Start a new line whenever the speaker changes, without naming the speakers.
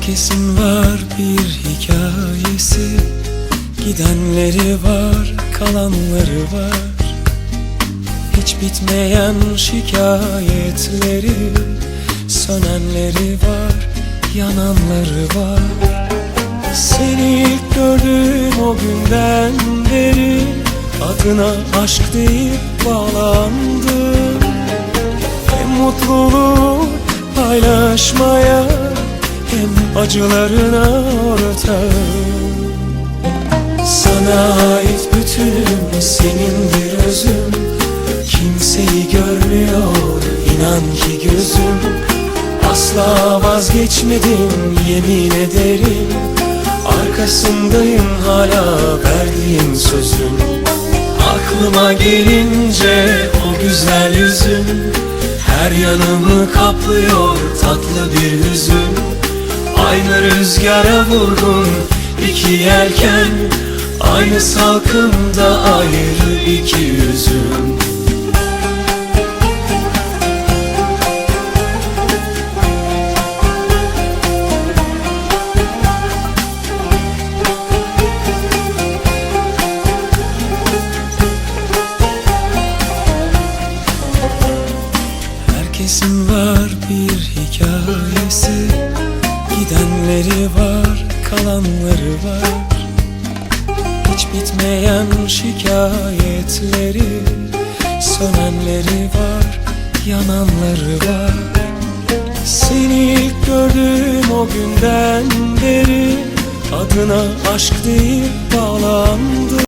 Herkesin var bir hikayesi. Gidenleri var, kalanları var. Hiç bitmeyen şikayetleri. Sönenleri var, yananları var. Seni ilk gördüğüm o günden beri Adına aşk deyip bağlandım. Hem mutluluğu paylaşmaya acılarına ortağım Sana ait bütünüm senindir özüm. Kimseyi görmüyor inan ki gözüm. Asla vazgeçmedim yemin ederim. Arkasındayım hala verdiğim sözüm. Aklıma gelince o güzel yüzün Her yanımı kaplıyor tatlı bir rüzgara vurgun iki yelken Aynı salkımda ayrı iki yüzüm Herkesin var bir hikayesi Gidenleri var, kalanları var. Hiç bitmeyen şikayetleri. Sönenleri var, yananları var. Seni ilk gördüğüm o günden beri Adına aşk deyip bağlandım